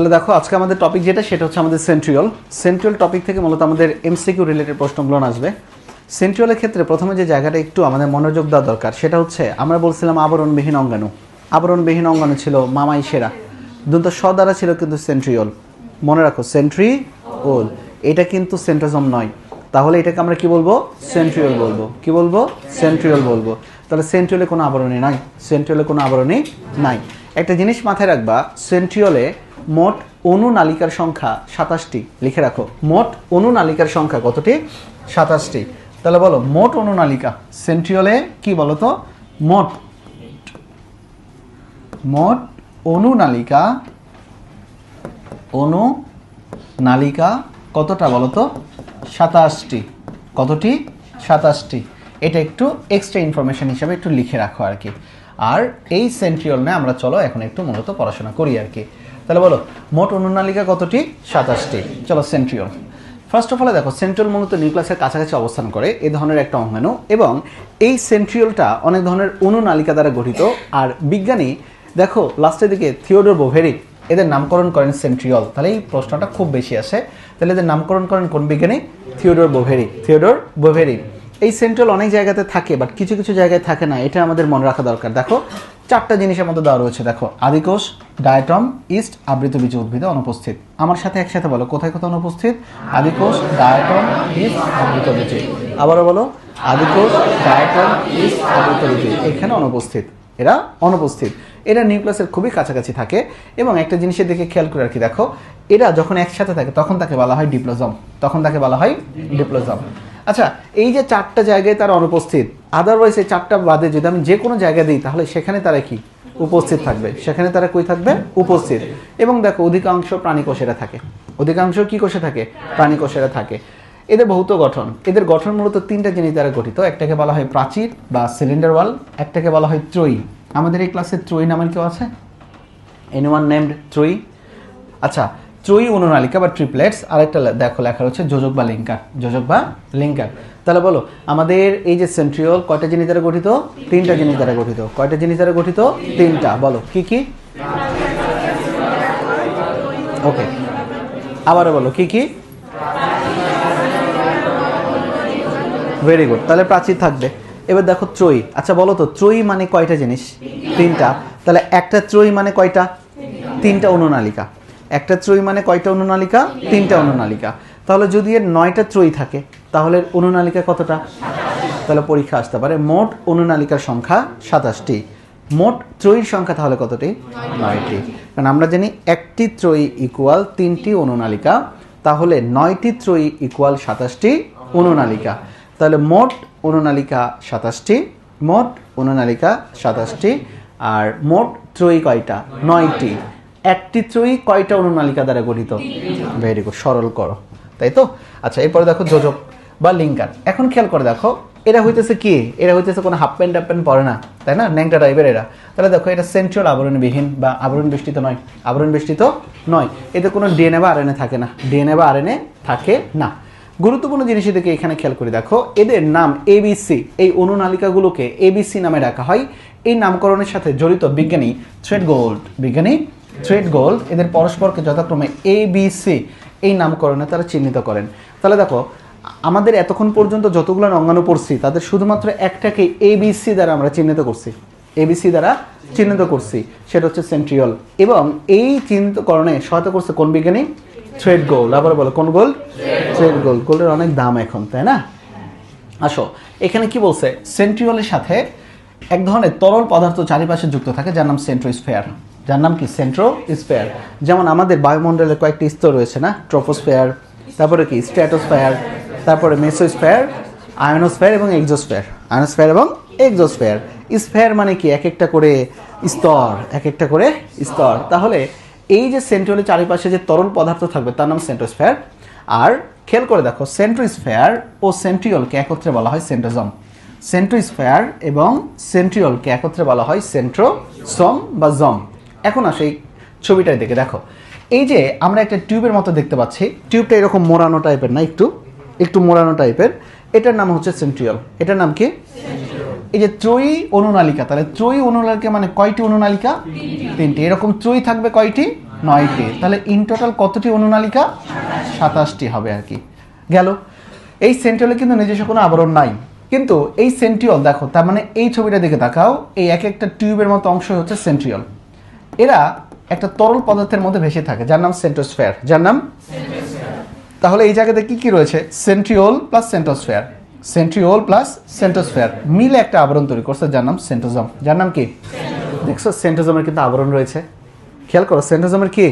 তাহলে দেখো, আজকে আমাদের টপিক যেটা, সেটা হচ্ছে আমাদের সেন্ট্রিয়ল সেন্ট্রিয়ল টপিক থেকে মূলত আমাদের এমসিকিউ রিলেটেড প্রশ্নগুলো আসবে। সেন্ট্রিয়লের ক্ষেত্রে প্রথমে যে জায়গাটা একটু আমাদের মনোযোগ দেওয়া দরকার, সেটা হচ্ছে, আমরা বলছিলাম আবরণবিহীন অঙ্গাণু। আবরণবিহীন অঙ্গাণু ছিল মামাই সেরা। দন্ত স দ্বারা ছিল কিন্তু সেন্ট্রিয়ল মনে রাখো সেন্ট্রি ওল এটা কিন্তু সেন্ট্রোজম নয়। তাহলে এটাকে আমরা কি বলব? সেন্ট্রিয়ল বলব। কি বলব? সেন্ট্রিয়ল বলব। তাহলে সেন্ট্রিয়লে কোনো আবরণী নাই। সেন্ট্রিয়লে কোনো আবরণী নাই। একটা জিনিস মাথায় রাখবা সেন্ট্রিয়লে মোট অনুনালিকার সংখ্যা সাতাশটি। লিখে রাখো। মোট অনুনালিকার সংখ্যা কতটি? সাতাশটি। তাহলে বলো, মোট অনুনালিকা সেন্ট্রিয়লে কি বলো তো? মোট। মোট অনুনালিকা অনু নালিকা কতটা বলো তো? সাতাশটি। কতটি? সাতাশটি। এটা একটু এক্সট্রা ইনফরমেশন হিসাবে একটু লিখে রাখো আর কি। আর এই সেন্ট্রিয়ল নিয়ে আমরা চলো, এখন একটু মূলত পড়াশোনা করি আর কি। তাহলে বলো, মোট অনুনালিকা কতটি? সাতাশটি। চলো সেন্ট্রিয়ল ফার্স্ট অফ অল দেখো সেন্ট্রিয়ল মূলত নিউক্লিয়াসের কাছাকাছি অবস্থান করে, এ ধরনের একটা অঙ্গাণু, এবং এই সেন্ট্রিয়লটা অনেক ধরনের অনুনালিকা দ্বারা গঠিত, আর বিজ্ঞানী, দেখো লাস্টের দিকে থিওডোর বোভেরিক, এদের নামকরণ করেন সেন্ট্রিয়ল তাহলে এই প্রশ্নটা খুব বেশি আসে। তাহলে এদের নামকরণ করেন কোন বিজ্ঞানী? থিওডোর বোভেরি থিওডোর বোভেরি এই সেন্ট্রিয়ল অনেক জায়গাতে থাকে বাট কিছু কিছু জায়গায় থাকে না, এটা আমাদের মনে রাখা দরকার। দেখো চারটা জিনিসের মধ্যে দেওয়া রয়েছে, দেখো, আদিকোষ ডায়াটম ইস্ট, আবৃত বীজ উদ্ভিদে অনুপস্থিত। আমার সাথে একসাথে বলো, কোথায় কোথায় অনুপস্থিত? আদিকোষ ডায়াটম ইস্ট, আবৃত বীজ। আবারও বলো, আদিকোষ ডায়াটম ইস্ট, আবৃত বীজ এখানে অনুপস্থিত। এরা অনুপস্থিত। এরা নিউক্লিয়াসের খুবই কাছাকাছি থাকে এবং একটা জিনিসের দিকে খেয়াল করে আর কি দেখো, এরা যখন একসাথে থাকে, তখন তাকে বলা হয় ডিপ্লোজম। তখন তাকে বলা হয় ডিপ্লোজম। আচ্ছা এই যে চারটা জায়গায় তারা অনুপস্থিত আদারওয়াইজ এই চারটা বাদে যদি আমি যে কোনো জায়গায় দিই, তাহলে সেখানে তারা কি? উপস্থিত থাকবে। সেখানে তারা কই থাকবে? উপস্থিত। এবং দেখো, অধিকাংশ প্রাণী কোষেরা থাকে। অধিকাংশ কি কোষে থাকে? প্রাণী কোষেরা থাকে। এদের ভৌত গঠন। এদের গঠন মূলত তিনটা জিনিস দ্বারা গঠিত। একটাকে বলা হয় প্রাচীর বা সিলিন্ডার ওয়াল একটাকে বলা হয় ত্রয়ী। আমাদের এই ক্লাসে ত্রয়ী নামের কেউ আছে? Any one named Troyee? আচ্ছা ত্রয়ী অনুনালিকা বা ট্রিপলেটস আরেকটা দেখো লেখা রয়েছে যোজক বা লিঙ্কার, যোজক বা লিঙ্কার। তাহলে বলো, আমাদের এই যে সেন্ট্রিওল কয়টা জিনিস দ্বারা গঠিত? তিনটা জিনিস দ্বারা গঠিত। কয়টা জিনিস দ্বারা গঠিত? তিনটা। বলো, কি কি? ওকে আবারও বলো, কি কি? ভেরি গুড তাহলে প্রাচীর থাকবে। এবার দেখো ত্রয়ী। আচ্ছা বলো তো, ত্রয়ী মানে কয়টা জিনিস? তিনটা। তাহলে একটা ত্রয়ী মানে কয়টা? তিনটা অনুনালিকা। একটা ত্রয়ী মানে কয়টা অনুনালিকা? তিনটা অনুনালিকা। তাহলে যদি এর নয়টা ত্রয়ী থাকে, তাহলে অনুনালিকা কতটা? তাহলে পরীক্ষা আসতে পারে। মোট অনুনালিকার সংখ্যা সাতাশটি। মোট ত্রয়ীর সংখ্যা তাহলে কতটি? নয়টি। কারণ আমরা জানি একটি ত্রয়ী ইকুয়াল তিনটি অনুনালিকা। তাহলে নয়টি ত্রয়ী ইকুয়াল সাতাশটি অনুনালিকা। তাহলে মোট অনুনালিকা সাতাশটি, মোট অনুনালিকা সাতাশটি, আর মোট ত্রয়ী কয়টা? নয়টি। একটি ত্রয়ী কয়টা অনুনালিকা দ্বারা গঠিত? ভেরি গুড সরল করো। তাই তো? আচ্ছা এরপরে দেখো যোজক বা লিঙ্কার। এখন খেয়াল করে দেখো, এরা হইতেছে কি? এরা হইতেছে কোনো হাফ প্যান্ট হাফ প্যান্ট পরে না, তাই না? ন্যাংটা টাইপের এরা। তাহলে দেখো, এটা সেন্ট্রাল আবরণবিহীন বা আবরণ বেষ্টিত নয়। আবরণ বেষ্টিত নয়। এতে কোনো ডিএনএ বা আরএনএ থাকে না। ডিএনএ বা আরএনএ থাকে না। গুরুত্বপূর্ণ জিনিস এদিকে এখানে খেয়াল করে দেখো, এদের নাম এবিসি এই অনুনালিকাগুলোকে এবিসি নামে রাখা হয়। এই নামকরণের সাথে জড়িত বিজ্ঞানী থ্রেড গোল্ড বিজ্ঞানী থ্রেড গোল এদের পরস্পরকে যথাক্রমে এবিসি এই নামকরণে তারা চিহ্নিত করেন। তাহলে দেখো, আমাদের এতক্ষণ পর্যন্ত যতগুলো অঙ্গাণু পড়ছি, তাদের শুধুমাত্র একটাকে এবিসি দ্বারা আমরা চিহ্নিত করছি। এবিসি দ্বারা চিহ্নিত করছি, সেটা হচ্ছে সেন্ট্রিয়ল এবং এই চিহ্নিতকরণে সহায়তা করছে কোন বিজ্ঞানী? থ্রেড গোল আবার বলো, কোন গোল থ্রেড গোল গোলের অনেক দাম এখন, তাই না? আসো, এখানে কি বলছে? সেন্ট্রিওলের সাথে এক ধরনের তরল পদার্থ চারিপাশে যুক্ত থাকে, যার নাম সেন্ট্রোস্ফেয়ার যার নাম কি? সেন্ট্রোস্ফেয়ার যেমন আমাদের বায়ুমণ্ডলের কয়েকটি স্তর রয়েছে না? ট্রোপোস্ফেয়ার তারপরে কি? স্ট্র্যাটোস্ফেয়ার তারপরে মেসোস্ফেয়ার আয়নোস্ফেয়ার এবং এক্সোস্ফেয়ার আয়নোস্ফেয়ার এবং এক্সোস্ফেয়ার স্ফেয়ার মানে কি? এক একটা করে স্তর, এক একটা করে স্তর। তাহলে এই যে সেন্ট্রিওলের চারিপাশে যে তরল পদার্থ থাকবে, তার নাম সেন্ট্রোস্ফেয়ার আর খেয়াল করে দেখো সেন্ট্রোস্ফেয়ার ও সেন্ট্রিওলকে একত্রে বলা হয় সেন্ট্রোজম সেন্ট্রোস্ফেয়ার এবং সেন্ট্রিওলকে একত্রে বলা হয় সেন্ট্রোসম বা জম এখন আসে এই ছবিটায় দেখে, দেখো। এই যে আমরা একটা টিউবের মতো দেখতে পাচ্ছি, টিউবটা এরকম মোড়ানো টাইপের না একটু? একটু মোড়ানো টাইপের। এটার নাম হচ্ছে সেন্ট্রিওল। এটার নাম কি? এই যে ত্রয়ী অনুনালিকা। তাহলে ত্রয়ী অনুনালিকা মানে কয়টি অনুনালিকা? তিনটি। এরকম ত্রয়ী থাকবে কয়টি? নয়টি। তাহলে ইন টোটাল কতটি অনুনালিকা? সাতাশটি হবে আর কি। গেল। এই সেন্ট্রিওলে কিন্তু নিজস্ব কোনো আবরণ নাই। কিন্তু এই সেন্ট্রিওল, দেখো, তার মানে এই ছবিটা দেখে তাকাও এই এক একটা টিউবের মতো অংশ হচ্ছে সেন্ট্রিওল। এরা একটা তরল পদার্থের মধ্যে ভেসে থাকে, যার নাম সেন্টোস্ফেয়ার যার নাম? তাহলে এই জায়গাতে কি কি রয়েছে? Centriole plus centrosphere centriole plus centrosphere মিলে একটা আবরণ তৈরি করছে, যার নাম সেন্টোজম যার নাম কি? দেখছ সেন্টোজমের কিন্তু আবরণ রয়েছে। খেয়াল করো সেন্টোজমের কি?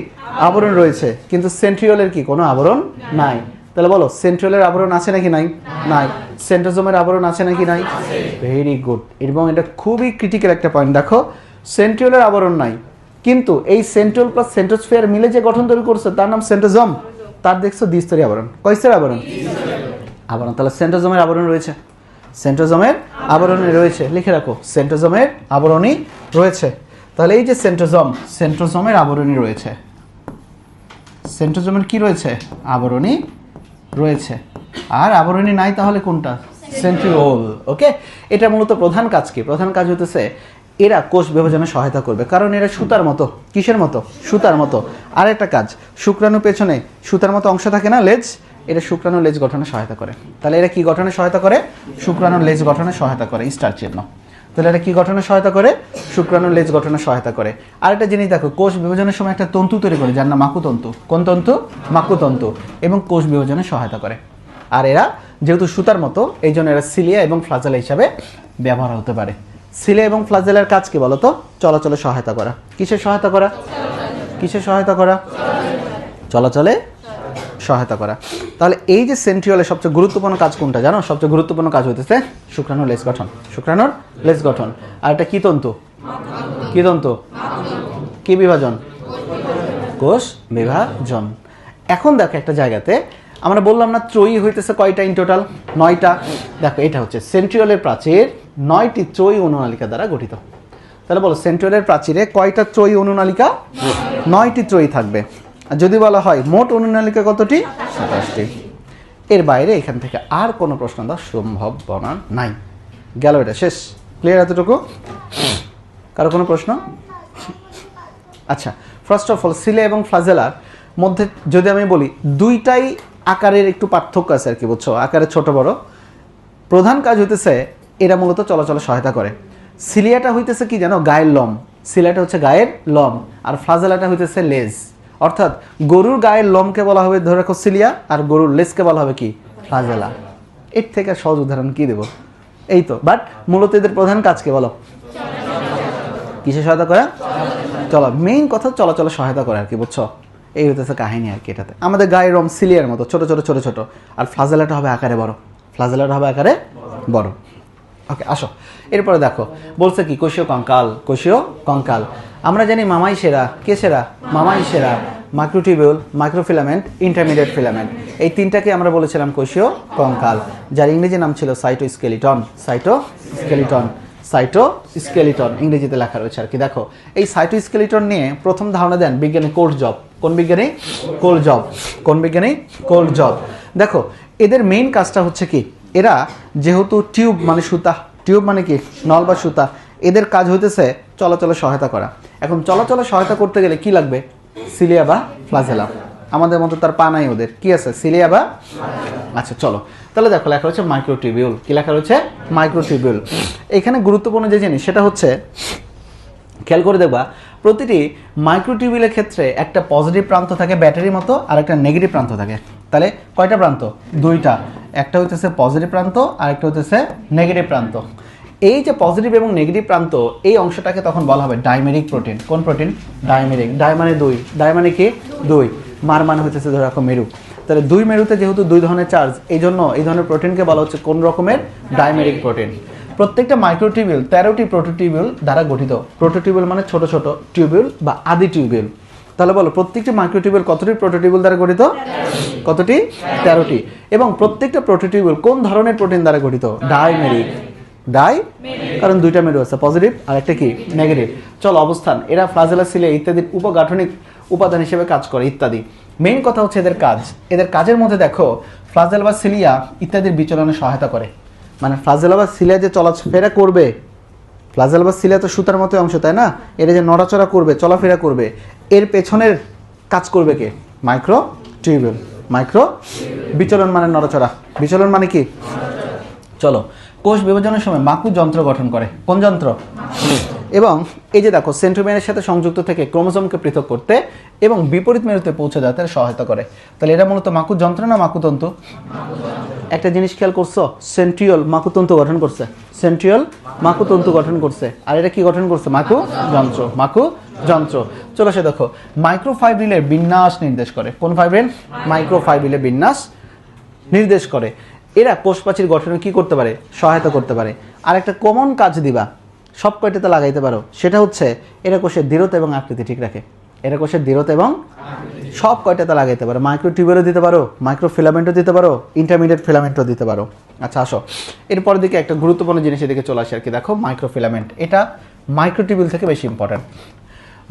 আবরণ রয়েছে। কিন্তু সেন্ট্রিওলের কি? কোনো আবরণ নাই। তাহলে বলো, সেন্ট্রিওলের আবরণ আছে নাকি নাই? নাই। সেন্টোজমের আবরণ আছে নাকি নাই? ভেরি গুড এবং এটা খুবই ক্রিটিক্যাল একটা পয়েন্ট দেখো, সেন্ট্রিওলের আবরণ নাই। কিন্তু এই সেন্ট্রিওল প্লাস সেন্টোস্ফিয়ার মিলে যে গঠন তৈরি করছে, তার নাম সেন্টোজম তার দেখছ দ্বিস্তরী আবরণ। কয়স্তরী আবরণ? আবরণ, তাহলে সেন্টোজমের আবরণ রয়েছে। সেন্টোজমের আবরণে রয়েছে। লিখে রাখো সেন্টোজমের আবরণী রয়েছে। তাহলে এই যে সেন্টোজম সেন্ট্রোজমের আবরণী রয়েছে। সেন্ট্রোজমের কি রয়েছে? আবরণী রয়েছে। আর আবরণী নাই তাহলে কোনটা? সেন্ট্রিওল ওকে এটা মূলত প্রধান কাজ কি? প্রধান কাজ হতেছে এরা কোষ বিভাজনে সহায়তা করবে। কারণ এরা সুতার মতো। কিসের মতো? সুতার মতো। আর একটা কাজ, শুক্রাণু পেছনে সুতার মতো অংশ থাকে না, লেজ? এটা শুক্রাণু লেজ গঠনে সহায়তা করে। তাহলে এরা কি গঠনে সহায়তা করে? শুক্রাণু লেজ গঠনে সহায়তা করে, স্টার চিহ্ন। তাহলে এটা কি গঠনে সহায়তা করে? শুক্রাণু লেজ গঠনে সহায়তা করে। আর একটা জিনিস দেখো, কোষ বিভাজনের সময় একটা তন্তু তৈরি করে, যার নাম মাকুতন্তু কোন তন্তু? মাকুতন্তু এবং কোষ বিভাজনে সহায়তা করে। আর এরা যেহেতু সুতার মতো এই জন্য এরা সিলিয়া এবং ফ্লাজালা হিসাবে ব্যবহার হতে পারে। সিলিয়া এবং ফ্লাজেলার কাজ কি বলতো চলাচলে সহায়তা করা। কিসের সহায়তা করা? কিসের সহায়তা করা? চলাচলে সহায়তা করা। তাহলে এই যে সেন্ট্রিওলের সবচেয়ে গুরুত্বপূর্ণ কাজ কোনটা জানো? সবচেয়ে গুরুত্বপূর্ণ কাজ হইতেছে শুক্রাণুর লেস গঠন। শুক্রাণুর লেস গঠন। আর এটা কি তন্তু? কি তন্তু? কি বিভাজন? কোষ বিভাজন। এখন দেখো একটা জায়গাতে আমরা বললাম না ত্রয়ী হইতেছে কয়টা ইন টোটাল নয়টা। দেখো এটা হচ্ছে সেন্ট্রিওলের প্রাচীর নয়টি ত্রয়ী অনুনালিকা দ্বারা গঠিত। তাহলে বলো সেন্ট্রিওলের প্রাচীরে কয়টা ত্রয়ী অনুনালিকা? নয়টি ত্রয়ী থাকবে। আর যদি বলা হয়, মোট অনুনালিকা কতটি? সাতাশটি। এর বাইরে এখান থেকে আর কোনো প্রশ্ন দেওয়া সম্ভাবনা নাই। গেল এটা, শেষ। ক্লিয়ার এতটুকু? কারও কোনো প্রশ্ন? আচ্ছা ফার্স্ট অফ অল সিলে এবং ফ্লাজেলার মধ্যে যদি আমি বলি, দুইটাই আকারের একটু পার্থক্য আছে আর কি, বুঝছ? আকারে ছোট বড়। প্রধান কাজ হইতেছে এরা মূলত চলাচলে সহায়তা করে। সিলিয়াটা হইতেছে কি জানো? গায়ের লম। সিলিয়াটা হচ্ছে গায়ের লম। আর ফ্লাজেলাটা হইতেছে লেজ। অর্থাৎ গরুর গায়ের লমকে বলা হবে, ধরে রাখো সিলিয়া, আর গরুর লেজকে বলা হবে কি? ফ্লাজেলা। এর থেকে সহজ উদাহরণ কি দেবো? এই তো বাট মূলত এদের প্রধান কাজকে বলো। কিসে সহায়তা করে? চলো মেইন কথা চলাচলে সহায়তা করে আর কি, বুঝছ? এই হইতেছে কাহিনী আর কি এটাতে। আমাদের গায়ের রম সিলিয়ার মতো, ছোট ছোট ছোট ছোট। আর ফ্লাজেলাটা হবে আকারে বড়। ফ্লাজেলাটা হবে আকারে বড়। ওকে আসো। এরপরে দেখো, বলছে কি কোষীয় কঙ্কাল কোষীয় কঙ্কাল। আমরা জানি মামাই সেরা। কে সেরা? মামাই সেরা। Microtubule, microfilament, intermediate filament. এই তিনটাকে আমরা বলেছিলাম কোষীয় কঙ্কাল, যার ইংরেজি নাম ছিল cytoskeleton cytoskeleton cytoskeleton ইংরেজিতে লেখা রয়েছে আর কি দেখো, এই সাইটো স্কেলিটন নিয়ে প্রথম ধারণা দেন বিজ্ঞানী কোল্ড জব। কোন বিজ্ঞানী? কোল্ড জব। কোন বিজ্ঞানী? কোল্ড জব। দেখো, এদের মেইন কাজটা হচ্ছে কি? এরা যেহেতু টিউব মানে সুতা, টিউব মানে কি? নল বা সুতা। এদের কাজ হইতেছে চলাচলে সহায়তা করা। এখন চলাচলে সহায়তা করতে গেলে কি লাগবে? সিলিয়া বা ফ্লাজেলা। আমাদের মতো তার পা নাই ওদের। কি আছে? সিলিয়া বা আচ্ছা চলো। তাহলে দেখো, লেখা রয়েছে মাইক্রোটিবিউল। কি লেখা রয়েছে? মাইক্রোটিবিউল। এখানে গুরুত্বপূর্ণ যে জিনিস, সেটা হচ্ছে, খেয়াল করে দেখবা, প্রতিটি মাইক্রোটিউবিউলের ক্ষেত্রে একটা পজিটিভ প্রান্ত থাকে, ব্যাটারির মতো আর একটা নেগেটিভ প্রান্ত থাকে। তাহলে কয়টা প্রান্ত? দুইটা। একটা হইতেছে পজিটিভ প্রান্ত আর একটা হইতেছে নেগেটিভ প্রান্ত। এই যে পজিটিভ এবং নেগেটিভ প্রান্ত, এই অংশটাকে তখন বলা হবে ডাইমেরিক প্রোটিন কোন প্রোটিন ডাইমেরিক ডাই মানে দুই। ডাই মানে কি? দুই। মার মানে হইতেছে ধরে রাখো মেরু। তাহলে দুই মেরুতে যেহেতু দুই ধরনের চার্জ এই জন্য এই ধরনের প্রোটিনকে বলা হচ্ছে কোন রকমের? ডাইমেরিক প্রোটিন প্রত্যেকটা মাইক্রোটিউবিউল তেরোটি প্রোটোটিউবিউল দ্বারা গঠিত। প্রোটোটিউবিউল মানে ছোট ছোট টিউবিউল বা আদি টিউবিউল তাহলে বলো, প্রত্যেকটি মাইক্রোটিউবিউল কতটি প্রোটোটিউবিউল দ্বারা গঠিত? কতটি? তেরোটি। এবং প্রত্যেকটা প্রোটোটিউবিউল কোন ধরনের প্রোটিন দ্বারা গঠিত? ডাইমেরিক। ডাই? কারণ দুইটা মেরু আছে পজিটিভ আর একটা কি? নেগেটিভ চল, অবস্থান। এরা ফ্লাজেলা, সিলে ইত্যাদির উপগাঠনিক উপাদান হিসেবে কাজ করে, ইত্যাদি। মেইন কথা হচ্ছে এদের কাজ। এদের কাজের মধ্যে দেখো, ফ্লাজেল বা সিলিয়া ইত্যাদির বিচলনে সহায়তা করে। মানে ফ্লাজেলা বা সিলিয়া যে চলাফেরা করবে ফ্লাজেল বা সিলিয়া তো সুতার মতো অংশ তাই না? এটা যে নড়াচড়া করবে চলাফেরা করবে এর পেছনের কাজ করবে কে? মাইক্রো টিউবিউল মাইক্রো বিচলন মানে নড়াচড়া। বিচলন মানে কি? চলো কোষ বিভাজনের সময় মাকু যন্ত্র গঠন করে। কোন যন্ত্র? এবং এই যে দেখো সেন্ট্রোমিয়ারের সাথে সংযুক্ত থেকে ক্রোমোজোমকে পৃথক করতে এবং বিপরীত মেরুতে পৌঁছে যাতে সহায়তা করে। তাহলে এটা মূলত মাকু যন্ত্র না মাকুতন্তু? একটা জিনিস খেয়াল করছ সেন্ট্রিয়ল মাকুতন্তু গঠন করছে। সেন্ট্রিয়ল মাকুতন্তু গঠন করছে। আর এটা কি গঠন করছে? মাকু যন্ত্র মাকু যন্ত্র চলো সে দেখো মাইক্রোফাইব্রিলের বিন্যাস নির্দেশ করে। কোন ফাইব্রিল মাইক্রোফাইব্রিলের বিন্যাস নির্দেশ করে। এরা কোষপ্রাচীর গঠনে কি করতে পারে? সহায়তা করতে পারে। আর একটা কমন কাজ দিবা সব কয়টাতে লাগাইতে পারো। সেটা হচ্ছে, এরা কোষের দৃঢ়তা এবং আকৃতি ঠিক রাখে। এরা কোষের দৃঢ়তা এবং সব কয়টাতে লাগাইতে পারো। মাইক্রো টিউবেরও দিতে পারো মাইক্রো ফিলামেন্টও দিতে পারো ইন্টারমিডিয়েট ফিলামেন্টও দিতে পারো। আচ্ছা আসো। এরপর দিকে একটা গুরুত্বপূর্ণ জিনিস এদিকে চলে আসে আর কি, দেখো মাইক্রো ফিলামেন্ট এটা মাইক্রো টিউবিল থেকে বেশি ইম্পর্ট্যান্ট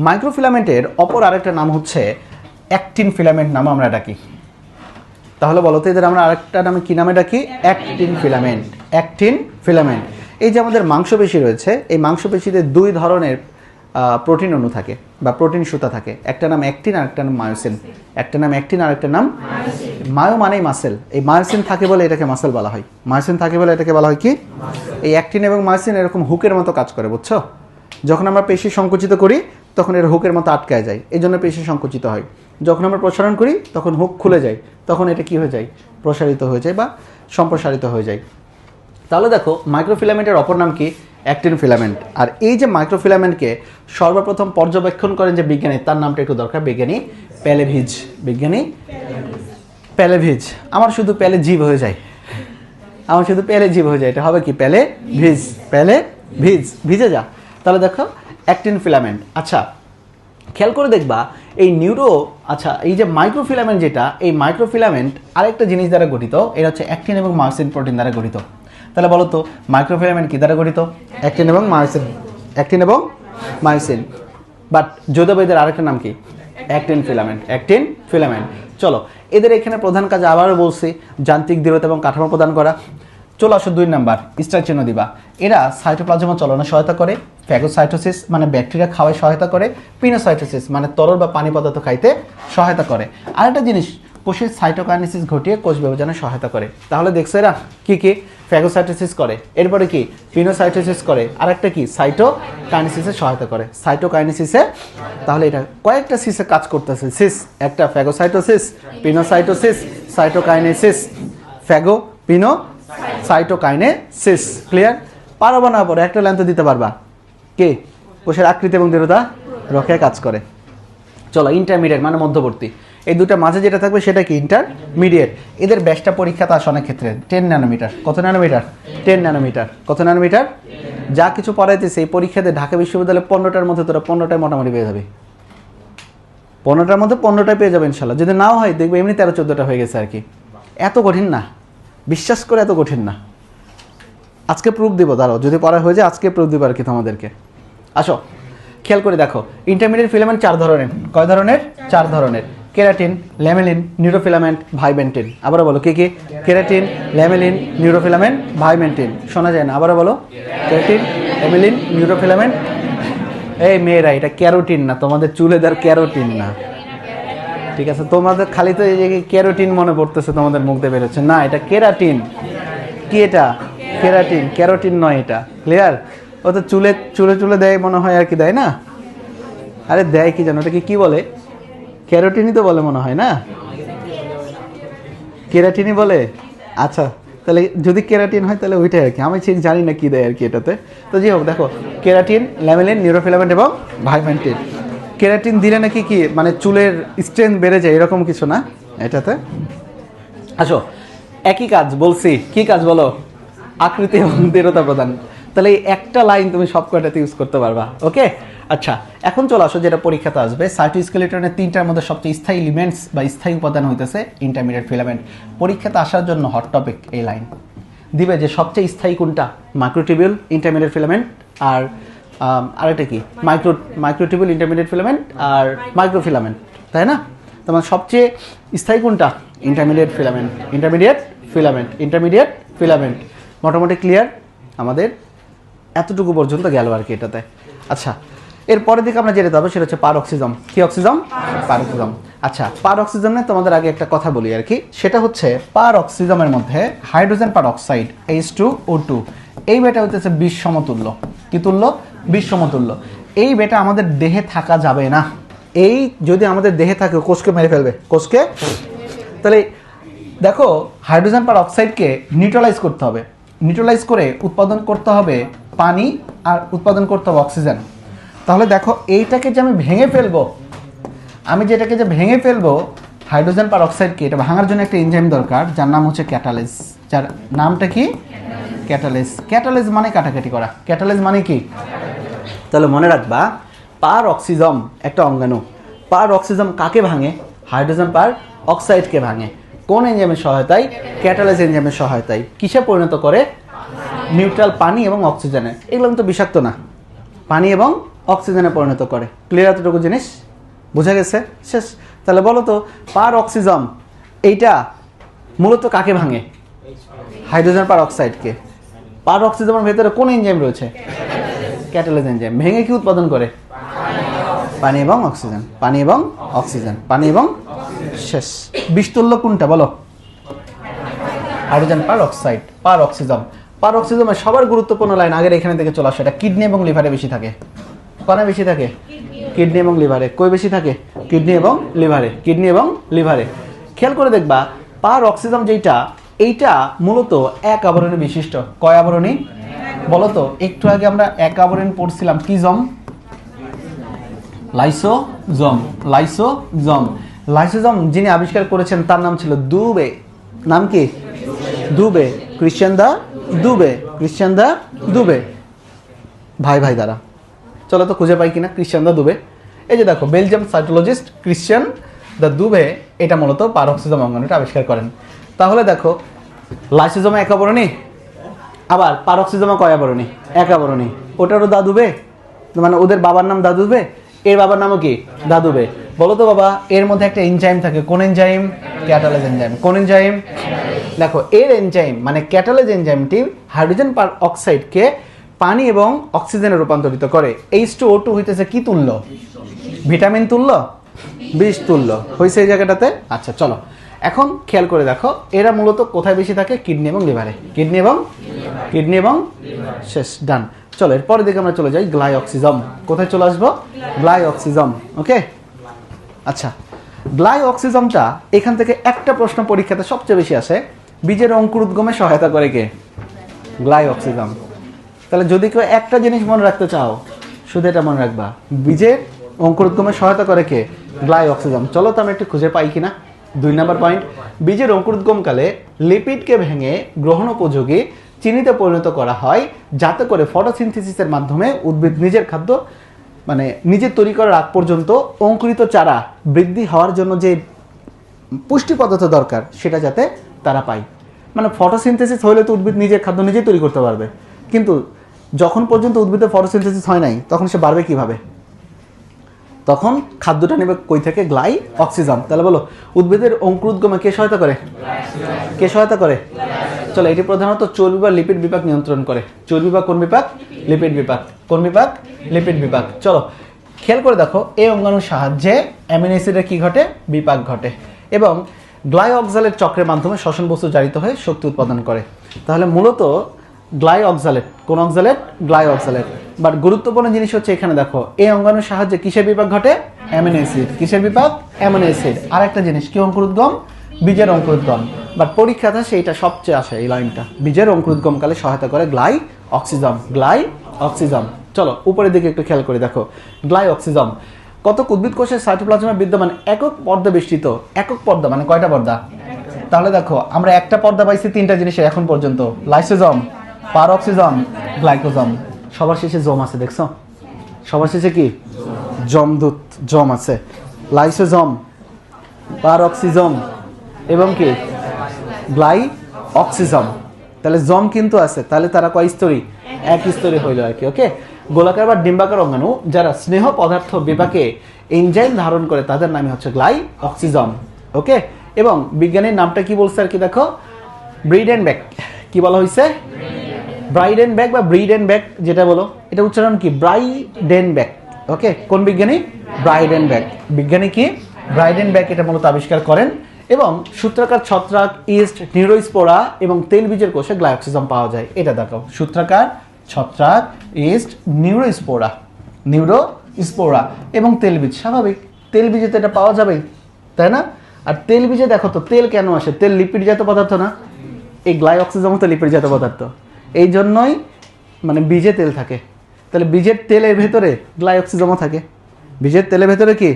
মাইক্রো ফিলামেন্টের অপর আরেকটা নাম হচ্ছে অ্যাক্টিন ফিলামেন্ট নাম আমরা ডাকি। তাহলে বলো তো এদের আমরা আরেকটা নামে কী নামে ডাকি? অ্যাক্টিন ফিলামেন্ট অ্যাক্টিন ফিলামেন্ট এই যে আমাদের মাংসপেশি রয়েছে, এই মাংসপেশিতে দুই ধরনের প্রোটিন অণু থাকে বা প্রোটিন সুতা থাকে। একটা নাম অ্যাক্টিন আর একটা নাম মায়োসিন। একটা নাম অ্যাক্টিন আর একটা নাম মায়ো মানেই মাসেল এই মায়োসিন থাকে বলে এটাকে মাসেল বলা হয়। মায়োসিন থাকে বলে এটাকে বলা হয় কি? এই অ্যাক্টিন এবং মায়োসিন এরকম হুকের মতো কাজ করে, বুঝছ? যখন আমরা পেশি সংকুচিত করি, তখন এর হুকের মতো আটকায় যায়। এই জন্য পেশি সংকুচিত হয়। যখন আমরা প্রসারণ করি, তখন হুক খুলে যায়। তখন এটা কি হয়ে যায়? প্রসারিত হয়ে যায় বা সম্প্রসারিত হয়ে যায়। তাহলে দেখো মাইক্রোফিলামেন্টের অপর নাম কি? Actin filament. আর এই যে মাইক্রোফিলামেন্টকে সর্বপ্রথম পর্যবেক্ষণ করেন যে বিজ্ঞানী, তার নামটা একটু দরকার, বিজ্ঞানী প্যালেভিজ বিজ্ঞানী প্যালেভিজ আমার শুধু প্যালে জীব হয়ে যায়। আমার শুধু প্যালে জীব হয়ে যায়। এটা হবে কি? প্যালে ভিজ প্যালে ভিজ ভিজে যা। তাহলে দেখো, অ্যাক্টিন ফিলামেন্ট। আচ্ছা খেয়াল করে দেখবা, এই নিউরো আচ্ছা এই যে মাইক্রোফিলামেন্ট যেটা, এই মাইক্রোফিলামেন্ট আরেকটা জিনিস দ্বারা গঠিত, এটা হচ্ছে অ্যাক্টিন এবং মার্সিন প্রোটিন দ্বারা গঠিত। তাহলে বলো তো মাইক্রোফিলামেন্ট কী দ্বারা গঠিত? অ্যাক্টিন এবং মার্সিন অ্যাক্টিন এবং মার্সিন বাট যোদাবৈদের আরেকটা নাম কি? অ্যাক্টিন ফিলামেন্ট অ্যাক্টিন ফিলামেন্ট চলো এদের এখানে প্রধান কাজ আবারও বলছি যান্ত্রিক দৃঢ়তা এবং কাঠামো প্রদান করা। চলো আসো দুই নাম্বার স্টার চিহ্ন দিবা। এরা সাইটোপ্লাজমা চলনে সহায়তা করে ফ্যাগোসাইটোসিস মানে ব্যাকটেরিয়া খাওয়ায় সহায়তা করে পিনোসাইটোসিস মানে তরল বা পানি পদার্থ খাইতে সহায়তা করে। আরেকটা জিনিস কোষের সাইটোকাইনেসিস ঘটিয়ে কোষ বিভাজনে সহায়তা করে। তাহলে দেখছ এরা কি কি? ফ্যাগোসাইটোসিস করে। এরপরে কি? পিনোসাইটোসিস করে। আর একটা কি? সাইটোকাইনেসিসে সহায়তা করে। সাইটোকাইনেসিসে তাহলে এটা কয়েকটা সিসে কাজ করতেছে। সিস একটা phagocytosis pinocytosis cytokinesis phago pino cytokinesis clear পারব না পরে, একটা লাইন তো দিতে পারবা। কে? কোষের আকৃতি এবং দৃঢ়তা রক্ষায় কাজ করে। চলো ইন্টারমিডিয়েট মানে মধ্যবর্তী। এই দুটো মাঝে যেটা থাকবে সেটা কি? ইন্টারমিডিয়েট এদের ব্যাসটা পরীক্ষাতে আসে অনেক ক্ষেত্রে। টেন ন্যানোমিটার কত ন্যানোমিটার টেন ন্যানোমিটার কত ন্যানোমিটার যা কিছু পড়াইতেছে, এই পরীক্ষাতে ঢাকা বিশ্ববিদ্যালয়ে পনেরোটার মধ্যে তোরা পনেরোটায় মোটামুটি পেয়ে যাবে। পনেরোটার মধ্যে পনেরোটায় পেয়ে যাবে ইনশাল্লাহ। যদি নাও হয়, দেখবে এমনি তেরো, চোদ্দোটা হয়ে গেছে আর কি। এত কঠিন না। বিশ্বাস করে এত কঠিন না। আজকে প্রুফ দিব, দাঁড়াও। যদি পড়া হয়ে যায়, আজকে প্রুফ দিব আর কি তোমাদেরকে। আসো। খেয়াল করে দেখো। ইন্টারমিডিয়েট ফিলামেন্ট চার ধরনের। কয় ধরনের? চার ধরনের। Keratin, lamellin, neurofilament, vimentin. আবারও বলো, কি কি? Keratin, lamellin, neurofilament, vimentin. শোনা যায় না। আবারও বলো, কেরাটিন, ল্যামেলিন, নিউরোফিলামেন্ট। এই মেয়েরা, এটা ক্যারোটিন না, তোমাদের চুলে দেওয়ার ক্যারোটিন না। ঠিক আছে, তোমাদের খালি তো এই যে ক্যারোটিন মনে পড়তেছে, তোমাদের মুখ দিয়ে বেরোচ্ছে। না, এটা কেরাটিন। কি এটা? কেরাটিন। ক্যারোটিন নয় এটা। ক্লিয়ার ও তো চুলে চুলে চুলে দেয় মনে হয় আর কি, দেয় না? আরে দেয় কি জানো? ওটাকে কি বলে? ক্যারোটিনই তো বলে মনে হয়, না? কেরাটিনই বলে? আচ্ছা তাহলে যদি কেরাটিন হয়, তাহলে ওইটাই আর কি। আমি ঠিক জানি না কি দেয় আর কি এটাতে। তো যাই হোক, দেখো, কেরাটিন ল্যামেলিন নিউরোফিলামেন্ট এবং ভাইমেন্টিন কেরাটিন দিলে নাকি কি মানে চুলের স্ট্রেংথ বেড়ে যায়, এরকম কিছু না এটাতে? আসো, একই কাজ বলছি। কি কাজ বলো? আকৃতি এবং দৃঢ়তা প্রদান। তাহলে এই একটা লাইন তুমি সব কয়টাতে ইউজ করতে পারবা ওকে আচ্ছা এখন চলে আসো, যেটা পরীক্ষাতে আসবে। সাইটোস্কেলেটনের তিনটার মধ্যে সবচেয়ে স্থায়ী এলিমেন্টস বা স্থায়ী উপাদান হইতেছে ইন্টারমিডিয়েট ফিলামেন্ট পরীক্ষাতে আসার জন্য হট টপিক এই লাইন দিবে যে সবচেয়ে স্থায়ী কোনটা? মাইক্রোটিবিউল ইন্টারমিডিয়েট ফিলামেন্ট আর আরেকটা কি? মাইক্রো মাইক্রোটিবিউল ইন্টারমিডিয়েট ফিলামেন্ট আর মাইক্রোফিলামেন্ট তাই না? তোমার সবচেয়ে স্থায়ী কোনটা? Intermediate filament intermediate filament intermediate filament মোটামুটি ক্লিয়ার আমাদের এতটুকু পর্যন্ত গেল আর কি এটাতে। আচ্ছা এরপরের দিকে আমরা যেটা হবে সেটা হচ্ছে পার অক্সিজম কি অক্সিজম পার অক্সিজম আচ্ছা পার অক্সিজমে তোমাদের আগে একটা কথা বলি আর কি। সেটা হচ্ছে পার অক্সিজমের মধ্যে hydrogen peroxide H two O two এই বেটা হচ্ছে বিষ সমতুল্য। কি তুল্য? বিষ সমতুল্য। এই বেটা আমাদের দেহে থাকা যাবে না। এই যদি আমাদের দেহে থাকে, কোষকে মেরে ফেলবে। কোষকে? তাহলে দেখো হাইড্রোজেন পার অক্সাইডকে নিউট্রালাইজ করতে হবে। নিউট্রালাইজ করে উৎপাদন করতে হবে পানি আর উৎপাদন করতে হবে অক্সিজেন তাহলে দেখো এইটাকে যে আমি ভেঙে ফেলব, আমি যেটাকে যে ভেঙে ফেলব, হাইড্রোজেন পার অক্সাইডকে এটা ভাঙার জন্য একটা এনজাইম দরকার, যার নাম হচ্ছে ক্যাটালিস। যার নামটা কি? ক্যাটালিস। ক্যাটালিস মানে কাটাকাটি করা। ক্যাটালিস মানে কি? তাহলে মনে রাখবা পার অক্সিজম একটা অঙ্গাণু। পার অক্সিজম কাকে ভাঙে? হাইড্রোজেন পার অক্সাইডকে ভাঙে। কোন এনজাইমের সহায়তায়? ক্যাটালাইজ এনজাইমের সহায়তায়। কিসে পরিণত করে? নিউট্রাল পানি এবং অক্সিজেনে। এগুলো কিন্তু বিষাক্ত না। পানি এবং অক্সিজেনে পরিণত করে। ক্লিয়ার এতটুকু জিনিস? বোঝা গেছে? শেষ। তাহলে বলো তো, পার অক্সিজম এইটা মূলত কাকে ভাঙে? হাইড্রোজেন পার অক্সাইডকে। পার অক্সিজমের ভেতরে কোন এনজাইম রয়েছে? ক্যাটালাইজ এনজাইম ভেঙে কি উৎপাদন করে? পানি এবং অক্সিজেন। পানি এবং অক্সিজেন। পানি এবং শেষ। বিস্তুল্য কোনটা বলো? হাইড্রোজেন পার অক্সাইড, পার অক্সিজম। পার অক্সিজমের সবার গুরুত্বপূর্ণ লাইন আগের এখানে থেকে চলে আসে। এটা কিডনি এবং লিভারে বেশি থাকে। কোনে বেশি থাকে? কিডনি এবং লিভারে কই বেশি থাকে? কিডনি এবং লিভারে কিডনি এবং লিভারে খেয়াল করে দেখবা, পার অক্সিজম যেইটা, এইটা মূলত এক আবরণী বিশিষ্ট। কয় আবরণী? বলতো, একটু আগে আমরা এক আবরণ পড়ছিলাম। কি জম? লাইসোজম লাইসোজম লাইসোজম যিনি আবিষ্কার করেছেন, তার নাম ছিল দুবে। নাম কি? Duve. Christian de Duve Christian de Duve ভাই ভাই দ্বারা চলো তো খুঁজে পাই কিনা ক্রিশ্চিয়ান দা দুবে এই যে দেখো Belgium cytologist Christian de Duve এটা মূলত পারক্সিজম অঙ্গনটা আবিষ্কার করেন। তাহলে দেখো লাইসোজমে একাবরণী আবার পারক্সিজমে কয় আবরণী এক আবরণী ওটারও দাদুবে মানে ওদের বাবার নাম দাদুবে এর বাবার নামও কি? দাদুবে বলো তো বাবা, এর মধ্যে একটা এনজাইম থাকে, কোন এনজাইম ক্যাটালেজ এনজাইম কোন এনজাইম দেখো, এর এনজাইম মানে ক্যাটালেজ এনজাইমটি হাইড্রোজেন পার অক্সাইডকে পানি এবং অক্সিজেনে রূপান্তরিত করে। এইচ টু ও টু হইতেছে কি তুল্য? ভিটামিন তুল্য? বিষ তুল্য। হয়েছে এই জায়গাটাতে? আচ্ছা চলো। এখন খেয়াল করে দেখো, এরা মূলত কোথায় বেশি থাকে? কিডনি এবং লিভারে। কিডনি এবং কিডনি এবং শেষ, ডান। চলো, এরপরে দিকে আমরা চলে যাই গ্লাই অক্সিজম কোথায় চলে আসব? গ্লাই অক্সিজম ওকে? আচ্ছা গ্লাই অক্সিজমটা এখান থেকে একটা প্রশ্ন পরীক্ষাতে সবচেয়ে বেশি আসে। বীজের অঙ্কুরোদ্গমে সহায়তা করে কে? গ্লাই অক্সিজম তাহলে যদি কেউ একটা জিনিস মনে রাখতে চাও, শুধু এটা মনে রাখবা। বীজের অঙ্কুরোদ্গমে সহায়তা করে কে? গ্লাই অক্সিজম চলো তো আমি একটু খুঁজে পাই কিনা। দুই নাম্বার পয়েন্ট। বীজের অঙ্কুরোদ্গমকালে লিপিডকে ভেঙে গ্রহণ উপযোগী চিনিতে পরিণত করা হয়, যাতে করে ফটোসিনথেসিসের মাধ্যমে উদ্ভিদ নিজের খাদ্য মানে নিজের তৈরি করার আগ পর্যন্ত অঙ্কুরিত চারা বৃদ্ধি হওয়ার জন্য যে পুষ্টি পদার্থ দরকার, সেটা যাতে তারা পায়। মানে ফটোসিনথেসিস হলে তো উদ্ভিদ নিজের খাদ্য নিজেই তৈরি করতে পারবে। কিন্তু যখন পর্যন্ত উদ্ভিদের ফটোসিনথেসিস হয় নাই, তখন সে বাড়বে কীভাবে? তখন খাদ্যটা নেবে কই থেকে? Glyoxysome. তাহলে বলো, উদ্ভিদের অঙ্কুরোদ্গমে কে সহায়তা করে? কে সহায়তা করে? চলো, এটি প্রধানত চর্বি বা লিপিড বিপাক নিয়ন্ত্রণ করে। চর্বি বা কোন বিপাক? লিপিড বিপাক। কোন বিপাক? লিপিড বিপাক। চলো, খেয়াল করে দেখো এই অঙ্গাণুর সাহায্যে অ্যামিনো অ্যাসিডের কি ঘটে? বিপাক ঘটে। এবং গ্লাই অক্সালেট চক্রের মাধ্যমে শ্বসন বস্তু জারিত হয়ে শক্তি উৎপাদন করে। তাহলে মূলত গ্লাই অক্সালেট কোন অক্সালেট? গ্লাই অক্সালেট বাট গুরুত্বপূর্ণ জিনিস হচ্ছে এখানে দেখো এই অঙ্গাণুর সাহায্যে কিসের বিপাক ঘটে? অ্যামিনো অ্যাসিড কিসের বিপাক? অ্যামিনো অ্যাসিড আর একটা জিনিস কি অঙ্কুরোদ্গম বীজের অঙ্কুরোদ্গম বাট পরীক্ষাতে সেইটা সবচেয়ে আসে এই লাইনটা বীজের অঙ্কুরোদ্গমকালে সহায়তা করে গ্লাই অক্সিজম গ্লাই অক্সিজম চলো উপরের দিকে একটু খেয়াল করে দেখো। গ্লাই অক্সিজম কত উদ্ভিদ কোষের সাইটোপ্লাজমে বিদ্যমান একক পর্দা বেষ্টিত। একক পর্দা মানে কয়টা পর্দা? তাহলে দেখো আমরা একটা পর্দা পাইছি তিনটা জিনিসের এখন পর্যন্ত। লাইসোজম পারঅক্সিজম গ্লাইকোজম, সবার শেষে জম আছে, দেখছ? সবার শেষে কি? জমদূত, জম আছে। লাইসোজম পারঅক্সিজম এবং কি? গ্লাই অক্সিজম তাহলে জম কিন্তু আছে। তাহলে তারা কয় স্তরী? এক স্তরী হইল আর কি, ওকে? গোলাকার বা ডিম্বাকার অঙ্গাণু, যারা স্নেহ পদার্থ বিপাকে এনজাইম ধারণ করে, তাদের নামই হচ্ছে গ্লাই অক্সিজম ওকে? এবং বিজ্ঞানীর নামটা কি বলছে আর কি, দেখো? ব্রিড অ্যান্ড ব্যাক কি বলা হয়েছে ব্রাইড ব্যাগ বা ব্রিড অ্যান্ড ব্যাক যেটা বলো, এটা উচ্চারণ কি? ব্রাইডেন ব্যাক ওকে কোন বিজ্ঞানী? ব্রাইডেন ব্যাগ বিজ্ঞানী কি? ব্রাইডেন ব্যাগ এটা মূলত আবিষ্কার করেন এবং সূত্রাকার ছত্রাক ইস্ট নিউরোস্পোরা এবং তেলবীজের কোষে গ্লাইক্সিজম পাওয়া যায়। এটা দেখো, সূত্রাকার ছত্রাক ইস্ট নিউরোস্পোরা নিউরো স্পোরা এবং তেলবীজ স্বাভাবিক। তেলবীজে তো এটা পাওয়া যাবেই, তাই না? আর তেলবীজে দেখো তো, তেল কেন আসে? তেল লিপিড জাতীয় পদার্থ না? এই গ্লাইঅক্সিজম তো লিপিড জাতীয় পদার্থ। এই জন্যই মানে বীজে তেল থাকে। তাহলে বীজের তেলের ভেতরে গ্লাইঅক্সিজমও থাকে। বীজের তেলের ভেতরে কি?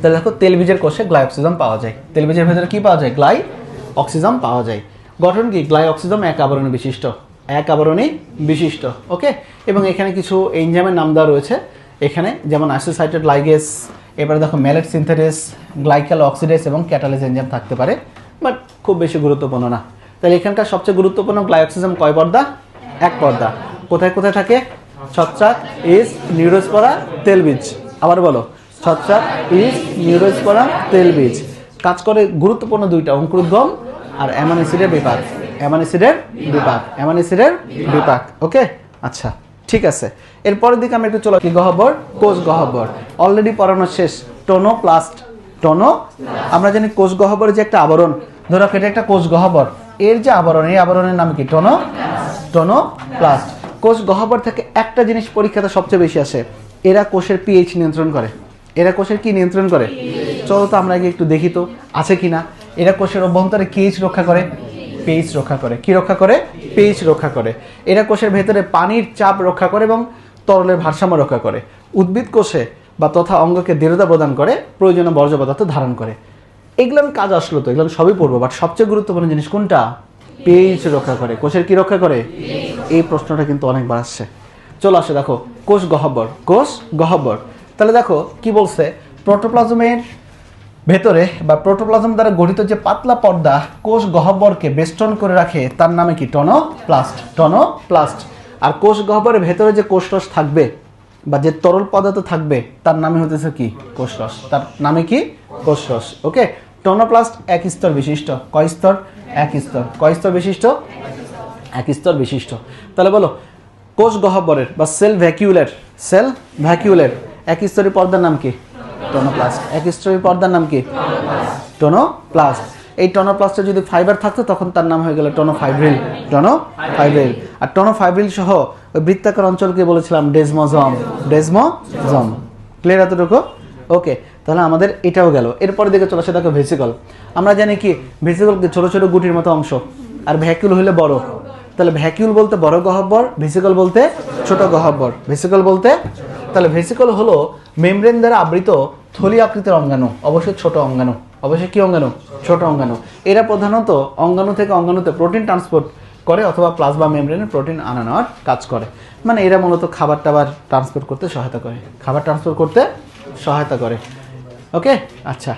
তাহলে দেখো তেল বীজের কোষে গ্লাইঅক্সিজম পাওয়া যায়। তেল বীজের ভেতরে কি পাওয়া যায়? গ্লাই অক্সিজম পাওয়া যায়। গঠন কি? গ্লাই অক্সিজম এক আবরণী বিশিষ্ট। এক আবরণী বিশিষ্ট, ওকে? এবং এখানে কিছু এনজাইমের নাম দেওয়া রয়েছে। এখানে যেমন অ্যাসোসাইটেড লাইগেস, এবারে দেখো ম্যালেট সিনথেরেস গ্লাইকাল অক্সিডেস এবং ক্যাটালিস এনজাইম থাকতে পারে, বাট খুব বেশি গুরুত্বপূর্ণ না। তাহলে এখানকার সবচেয়ে গুরুত্বপূর্ণ গ্লাইঅক্সিজম কয় পর্দা? এক পর্দা। কোথায় কোথায় থাকে? ছত্রাক ইস নিউরোস্পরা তেলবীজ আবার বলো, ছত্রাক ইস নিউরোস্পরা তেলবীজ কাজ করে গুরুত্বপূর্ণ দুইটা, অঙ্কুরোদ্গম আর অ্যামাইনো অ্যাসিডের বিপাক। অ্যামাইনো অ্যাসিডের বিপাক, অ্যামাইনো অ্যাসিডের বিপাক, ওকে? আচ্ছা ঠিক আছে। এরপরের দিকে আমি একটু চলো কি গহ্বর, কোষ গহ্বর। অলরেডি পড়ানো শেষ। টোনো প্লাস্ট টোনো, আমরা জানি কোষ গহ্বরের যে একটা আবরণ। ধরো, এটা একটা কোষ গহ্বর। এর যে আবরণ, এই আবরণের নাম কি? টনো? টনো টোনোপ্লাস্ট কোষ গহ্বর থেকে একটা জিনিস পরীক্ষাতে সবচেয়ে বেশি আসে। এরা কোষের পিএইচ নিয়ন্ত্রণ করে। এরা কোষের কি নিয়ন্ত্রণ করে? চলো তো আমরা আগে একটু দেখি তো, আছে কি না এরা কোষের অভ্যন্তরে কিএইচ রক্ষা করে। পিএইচ রক্ষা করে। কি রক্ষা করে? পিএইচ রক্ষা করে। এরা কোষের ভেতরে পানির চাপ রক্ষা করে এবং তরলের ভারসাম্য রক্ষা করে। উদ্ভিদ কোষে বা তথা অঙ্গকে দৃঢ়তা প্রদান করে, প্রয়োজনীয় বর্জ্য পদার্থ ধারণ করে। এগুলো কাজ আসলো তো, এগুলো সবই পড়ব বাট সবচেয়ে গুরুত্বপূর্ণ জিনিস কোনটা? পিএইচ রক্ষা করে, কোষের কি রক্ষা করে? এই প্রশ্নটা কিন্তু অনেকবার আসছে চলো আসে, দেখো, কোষ গহ্বর কোষ গহ্বর। তাহলে দেখো, কি বলছে? প্রোটোপ্লাজমের ভেতরে বা প্রোটোপ্লাজম দ্বারা গঠিত যে পাতলা পর্দা, কোষ গহ্বরকে বেষ্টন করে রাখে, তার নামে কি? টনোপ্লাস্ট টনোপ্লাস্ট। আর কোষ গহ্বরের ভেতরে যে কোষরস থাকবে বা যে তরল পদার্থ থাকবে, তার নামে হতেছে কি? কোষরস তার নামে কি? কোষরস ওকে? টনোপ্লাস্ট এক স্তর বিশিষ্ট। কয় স্তর? এক স্তর। কয় স্তর বিশিষ্ট? এক স্তর বিশিষ্ট। তাহলে বলো, কোষ গহ্বরের বা সেল ভ্যাকিউলের সেল ভ্যাকিউলের এক স্তরী পর্দার নাম কি? টোনোপ্লাস্ট। এক স্তরী পর্দার নাম কি? টোনোপ্লাস্ট। এই টোনোপ্লাস্টে যদি ফাইবার থাকতো, তখন তার নাম হয়ে গেল টনোফাইব্রিল। টনো ফাইব্রিল আর টোনোফাইব্রিল সহ ওই বৃত্তাকার অঞ্চলকে বলেছিলাম ডেজমোজম ডেজমোজম ক্লিয়ার এতটুকু? ওকে তাহলে আমাদের এটাও গেল। এরপরে দিকে চলে আসে দেখো ভেসিকল। আমরা জানি কি ভেসিকলকে ছোট ছোট গুটির মতো অংশ, আর ভ্যাকিউল হলে বড়। তাহলে ভ্যাকিউল বলতে বড় গহ্বর, ভেসিকল বলতে ছোট গহ্বর। ভেসিকল বলতে, তাহলে ভেসিকল হলো মেমব্রেন দ্বারা আবৃত থলি আকৃতির অঙ্গাণু অবশ্যই ছোট অঙ্গাণু। অবশ্যই কি অঙ্গাণু? ছোট অঙ্গাণু। এরা প্রধানত অঙ্গাণু থেকে অঙ্গাণুতে প্রোটিন ট্রান্সপোর্ট করে অথবা প্লাজমা মেমব্রেনে প্রোটিন আনা নেওয়ার কাজ করে। মানে এরা মূলত খাবার টাবার ট্রান্সপোর্ট করতে সহায়তা করে। খাবার ট্রান্সপোর্ট করতে সহায়তা করে। ওকে আচ্ছা।